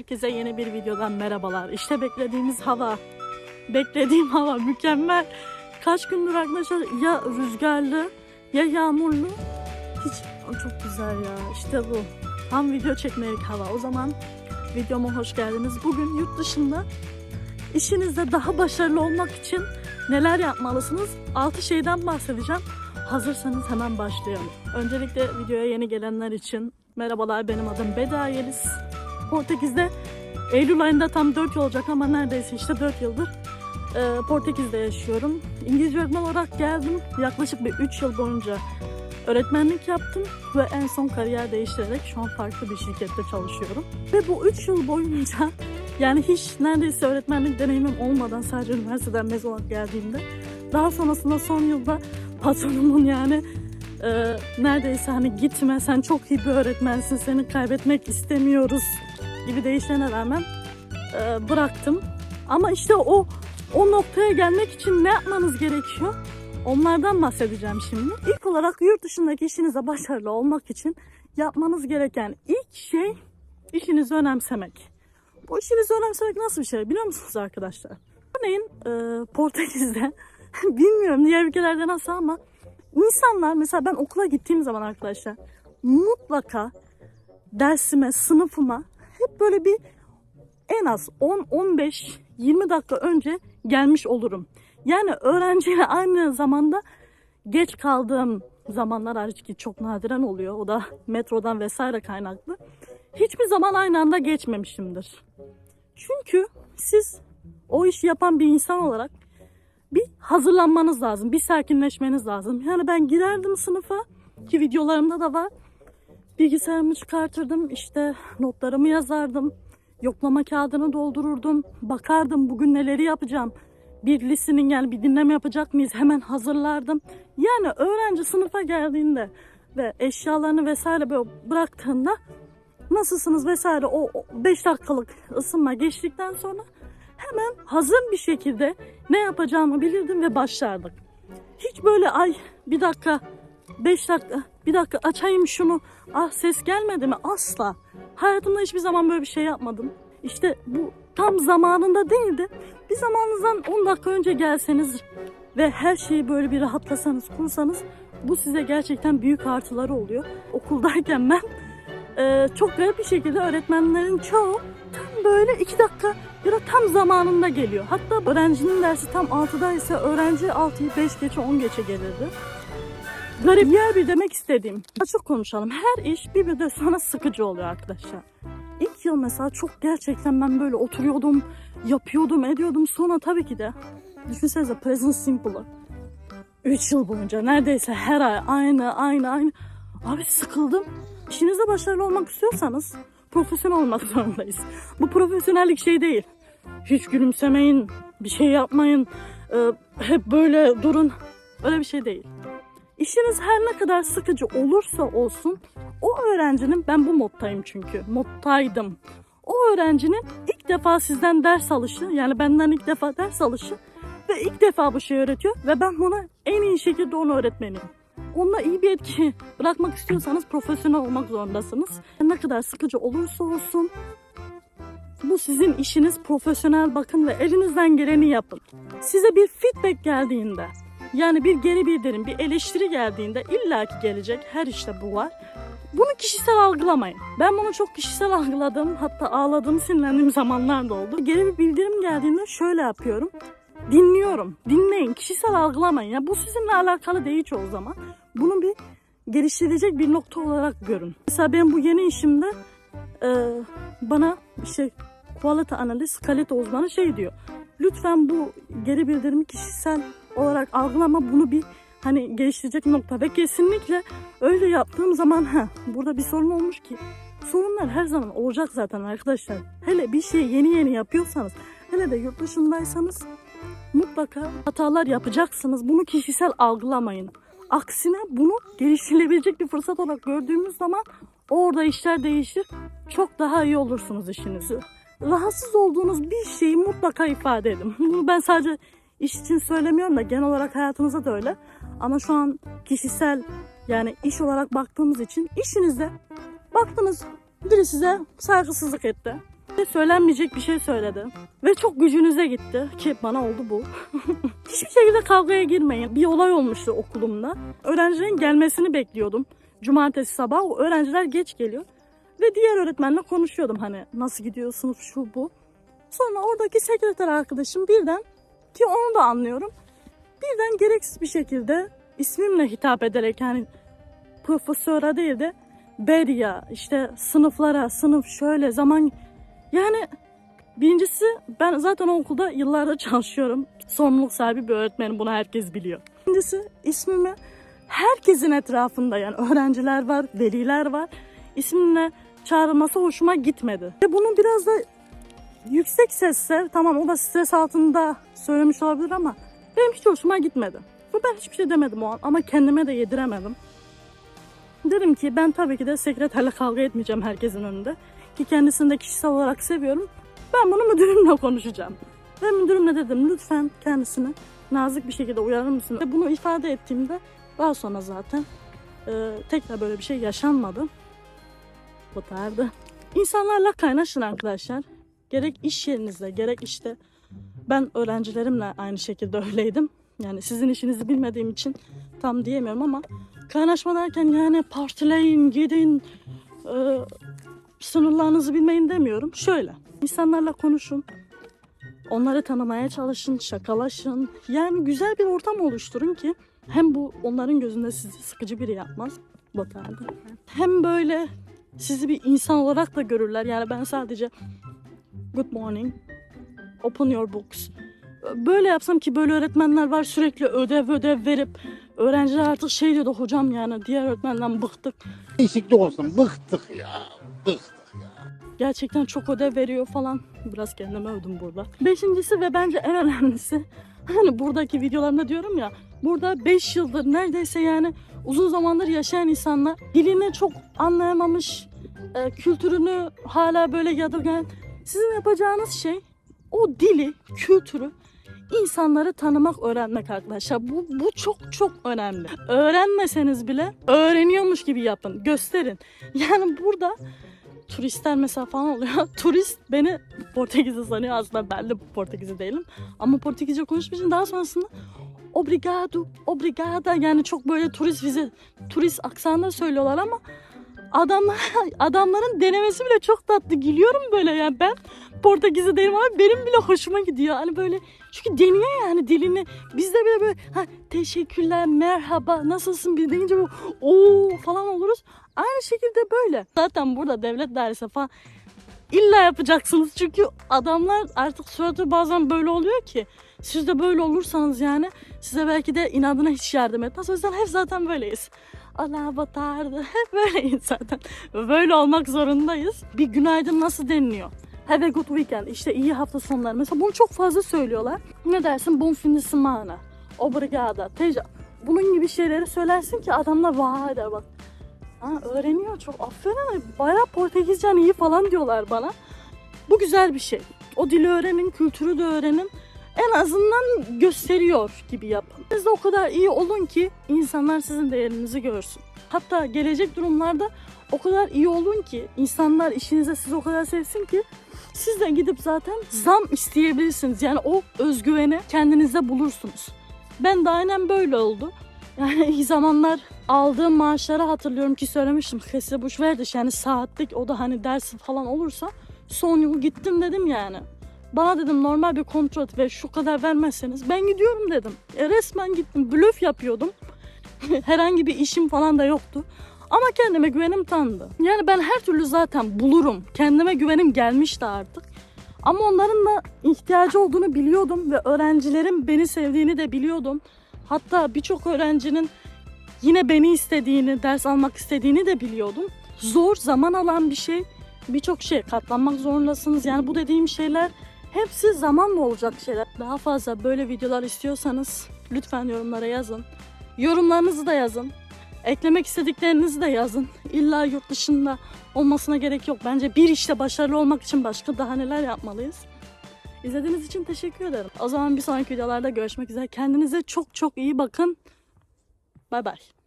Herkese yeni bir videodan merhabalar. İşte beklediğimiz hava. Beklediğim hava mükemmel. Kaç gündür arkadaşlar ya rüzgarlı ya yağmurlu. Hiç çok güzel ya. İşte bu. Tam video çekmelik hava. O zaman videoma hoş geldiniz. Bugün yurt dışında işinizde daha başarılı olmak için neler yapmalısınız? 6 şeyden bahsedeceğim. Hazırsanız hemen başlayalım. Öncelikle videoya yeni gelenler için merhabalar benim adım Beda Yeliz. Portekiz'de Eylül ayında tam 4 yıl olacak ama neredeyse işte 4 yıldır e, Portekiz'de yaşıyorum. İngilizce öğretmen olarak geldim. Yaklaşık bir 3 yıl boyunca öğretmenlik yaptım ve en son kariyer değiştirerek şu an farklı bir şirkette çalışıyorum. Ve bu 3 yıl boyunca yani hiç neredeyse öğretmenlik deneyimim olmadan sadece üniversiteden mezun olarak geldiğimde daha sonrasında son yılda patronumun yani e, neredeyse hani gitme sen çok iyi bir öğretmensin seni kaybetmek istemiyoruz gibi değişene rağmen e, bıraktım. Ama işte o o noktaya gelmek için ne yapmanız gerekiyor? Onlardan bahsedeceğim şimdi. İlk olarak yurt dışındaki işinize başarılı olmak için yapmanız gereken ilk şey işinizi önemsemek. Bu işinizi önemsemek nasıl bir şey biliyor musunuz arkadaşlar? Örneğin e, Portekiz'de bilmiyorum diğer ülkelerde nasıl ama insanlar mesela ben okula gittiğim zaman arkadaşlar mutlaka dersime, sınıfıma böyle bir en az 10, 15, 20 dakika önce gelmiş olurum. Yani öğrenciyle aynı zamanda geç kaldığım zamanlar hariç ki çok nadiren oluyor. O da metrodan vesaire kaynaklı. Hiçbir zaman aynı anda geçmemişimdir. Çünkü siz o işi yapan bir insan olarak bir hazırlanmanız lazım. Bir sakinleşmeniz lazım. Yani ben girerdim sınıfa ki videolarımda da var. Bilgisayarımı çıkartırdım. işte notlarımı yazardım. Yoklama kağıdını doldururdum. Bakardım bugün neleri yapacağım. Bir listening yani bir dinleme yapacak mıyız? Hemen hazırlardım. Yani öğrenci sınıfa geldiğinde ve eşyalarını vesaire böyle bıraktığında nasılsınız vesaire o 5 dakikalık ısınma geçtikten sonra hemen hazır bir şekilde ne yapacağımı bilirdim ve başlardık. Hiç böyle ay bir dakika 5 dakika bir dakika açayım şunu ah ses gelmedi mi asla. Hayatımda hiçbir zaman böyle bir şey yapmadım. İşte bu tam zamanında değildi. Bir zamanınızdan 10 dakika önce gelseniz ve her şeyi böyle bir rahatlasanız kursanız bu size gerçekten büyük artıları oluyor. Okuldayken ben e, çok garip bir şekilde öğretmenlerin çoğu tam böyle 2 dakika ya da tam zamanında geliyor. Hatta öğrencinin dersi tam 6'da ise öğrenci 6'yı 5 geçe 10 geçe gelirdi. Garip yer bir demek istediğim. Açık konuşalım. Her iş bir müddet sonra sıkıcı oluyor arkadaşlar. İlk yıl mesela çok gerçekten ben böyle oturuyordum, yapıyordum, ediyordum. Sonra tabii ki de düşünsenize Present Simple'ı. 3 yıl boyunca neredeyse her ay aynı aynı aynı. Abi sıkıldım. İşinizde başarılı olmak istiyorsanız profesyonel olmak zorundayız. Bu profesyonellik şey değil. Hiç gülümsemeyin, bir şey yapmayın, e, hep böyle durun. Öyle bir şey değil. İşiniz her ne kadar sıkıcı olursa olsun o öğrencinin ben bu moddayım çünkü moddaydım. O öğrencinin ilk defa sizden ders alışı yani benden ilk defa ders alışı ve ilk defa bu şeyi öğretiyor ve ben buna en iyi şekilde onu öğretmeliyim. Onunla iyi bir etki bırakmak istiyorsanız profesyonel olmak zorundasınız. Ne kadar sıkıcı olursa olsun bu sizin işiniz profesyonel bakın ve elinizden geleni yapın. Size bir feedback geldiğinde yani bir geri bildirim, bir eleştiri geldiğinde illaki gelecek. Her işte bu var. Bunu kişisel algılamayın. Ben bunu çok kişisel algıladım. Hatta ağladığım, sinirlendiğim zamanlar da oldu. Geri bir bildirim geldiğinde şöyle yapıyorum. Dinliyorum. Dinleyin. Kişisel algılamayın. Ya bu sizinle alakalı değil çoğu zaman. Bunu bir geliştirecek bir nokta olarak görün. Mesela ben bu yeni işimde e, bana işte quality analist, kalite uzmanı şey diyor. Lütfen bu geri bildirimi kişisel olarak algılama bunu bir hani geliştirecek nokta ve kesinlikle öyle yaptığım zaman ha burada bir sorun olmuş ki sorunlar her zaman olacak zaten arkadaşlar. Hele bir şey yeni yeni yapıyorsanız hele de yurt dışındaysanız mutlaka hatalar yapacaksınız. Bunu kişisel algılamayın. Aksine bunu geliştirilebilecek bir fırsat olarak gördüğümüz zaman orada işler değişir. Çok daha iyi olursunuz işinizi. Rahatsız olduğunuz bir şeyi mutlaka ifade edin. Bunu ben sadece iş için söylemiyorum da genel olarak hayatınızda da öyle. Ama şu an kişisel yani iş olarak baktığımız için işinizde baktınız biri size saygısızlık etti. Ve Söylenmeyecek bir şey söyledi. Ve çok gücünüze gitti. Ki bana oldu bu. Hiçbir şekilde kavgaya girmeyin. Bir olay olmuştu okulumda. Öğrencilerin gelmesini bekliyordum. Cumartesi sabah o öğrenciler geç geliyor. Ve diğer öğretmenle konuşuyordum hani nasıl gidiyor sınıf şu bu. Sonra oradaki sekreter arkadaşım birden ki onu da anlıyorum. Birden gereksiz bir şekilde ismimle hitap ederek yani profesöre değil de Beria işte sınıflara sınıf şöyle zaman yani birincisi ben zaten okulda yıllardır çalışıyorum. Sorumluluk sahibi bir öğretmenim bunu herkes biliyor. İkincisi ismimi herkesin etrafında yani öğrenciler var, veliler var. İsmimle çağrılması hoşuma gitmedi. Ve bunu biraz da yüksek sesle tamam o da stres altında söylemiş olabilir ama benim hiç hoşuma gitmedi. Ve ben hiçbir şey demedim o an ama kendime de yediremedim. Dedim ki ben tabii ki de sekreterle kavga etmeyeceğim herkesin önünde. Ki kendisini de kişisel olarak seviyorum. Ben bunu müdürümle konuşacağım. Ve müdürümle dedim lütfen kendisini nazik bir şekilde uyarır mısın? Ve bunu ifade ettiğimde daha sonra zaten e, tekrar böyle bir şey yaşanmadı. Bu tarzda. İnsanlarla kaynaşın arkadaşlar. Gerek iş yerinizde gerek işte ben öğrencilerimle aynı şekilde öyleydim. Yani sizin işinizi bilmediğim için tam diyemiyorum ama kaynaşma derken yani partileyin, gidin, e, sınırlarınızı bilmeyin demiyorum. Şöyle, insanlarla konuşun, onları tanımaya çalışın, şakalaşın. Yani güzel bir ortam oluşturun ki hem bu onların gözünde sizi sıkıcı biri yapmaz. Batardı. Hem böyle sizi bir insan olarak da görürler. Yani ben sadece good morning, open your books. Böyle yapsam ki böyle öğretmenler var sürekli ödev ödev verip öğrenciler artık şey diyordu hocam yani diğer öğretmenden bıktık. Değişiklik olsun. Bıktık ya. Bıktık ya. Gerçekten çok ödev veriyor falan. Biraz kendime övdüm burada. Beşincisi ve bence en önemlisi hani buradaki videolarımda diyorum ya burada 5 yıldır neredeyse yani uzun zamandır yaşayan insanlar dilini çok anlayamamış e, kültürünü hala böyle yadırgayan sizin yapacağınız şey o dili, kültürü insanları tanımak, öğrenmek arkadaşlar. Bu, bu çok çok önemli. Öğrenmeseniz bile öğreniyormuş gibi yapın, gösterin. Yani burada turistler mesela falan oluyor. Turist beni Portekizli sanıyor. Aslında ben de Portekizli değilim. Ama Portekizce konuştuğum için daha sonrasında obrigado, obrigada yani çok böyle turist vize, turist aksanında söylüyorlar ama adamlar, adamların denemesi bile çok tatlı. Gülüyorum böyle yani ben Portekizli değilim ama benim bile hoşuma gidiyor. Hani böyle çünkü deniyor yani dilini. Biz de böyle böyle ha, teşekkürler, merhaba, nasılsın bir deyince böyle ooo falan oluruz. Aynı şekilde böyle. Zaten burada devlet dairesi falan illa yapacaksınız. Çünkü adamlar artık suratı bazen böyle oluyor ki. Siz de böyle olursanız yani size belki de inadına hiç yardım etmez. O yüzden hep zaten böyleyiz. Allah batardı. Böyleyiz zaten. Böyle olmak zorundayız. Bir günaydın nasıl deniliyor? Have a good weekend. İşte iyi hafta sonları. Mesela bunu çok fazla söylüyorlar. Ne dersin? Buon fin de semana. Obrigada. Teja. Bunun gibi şeyleri söylersin ki adamlar vay der bak. Ha, öğreniyor çok. Aferin. Bayağı Portekizcen iyi falan diyorlar bana. Bu güzel bir şey. O dili öğrenin, kültürü de öğrenin. En azından gösteriyor gibi yapın. Siz de o kadar iyi olun ki insanlar sizin değerinizi görsün. Hatta gelecek durumlarda o kadar iyi olun ki insanlar işinize sizi o kadar sevsin ki siz de gidip zaten zam isteyebilirsiniz. Yani o özgüveni kendinizde bulursunuz. Ben de aynen böyle oldu. Yani iyi zamanlar aldığım maaşları hatırlıyorum ki söylemiştim. Kese buş verdi yani saatlik o da hani dersi falan olursa son yıl gittim dedim yani. Bana dedim normal bir kontrat ve şu kadar vermezseniz ben gidiyorum dedim. E, resmen gittim blöf yapıyordum. Herhangi bir işim falan da yoktu. Ama kendime güvenim tanıdı. Yani ben her türlü zaten bulurum. Kendime güvenim gelmişti artık. Ama onların da ihtiyacı olduğunu biliyordum ve öğrencilerin beni sevdiğini de biliyordum. Hatta birçok öğrencinin yine beni istediğini, ders almak istediğini de biliyordum. Zor, zaman alan bir şey. Birçok şey katlanmak zorundasınız. Yani bu dediğim şeyler hepsi zamanla olacak şeyler. Daha fazla böyle videolar istiyorsanız lütfen yorumlara yazın. Yorumlarınızı da yazın. Eklemek istediklerinizi de yazın. İlla yurt dışında olmasına gerek yok. Bence bir işte başarılı olmak için başka daha neler yapmalıyız. İzlediğiniz için teşekkür ederim. O zaman bir sonraki videolarda görüşmek üzere. Kendinize çok çok iyi bakın. Bay bay.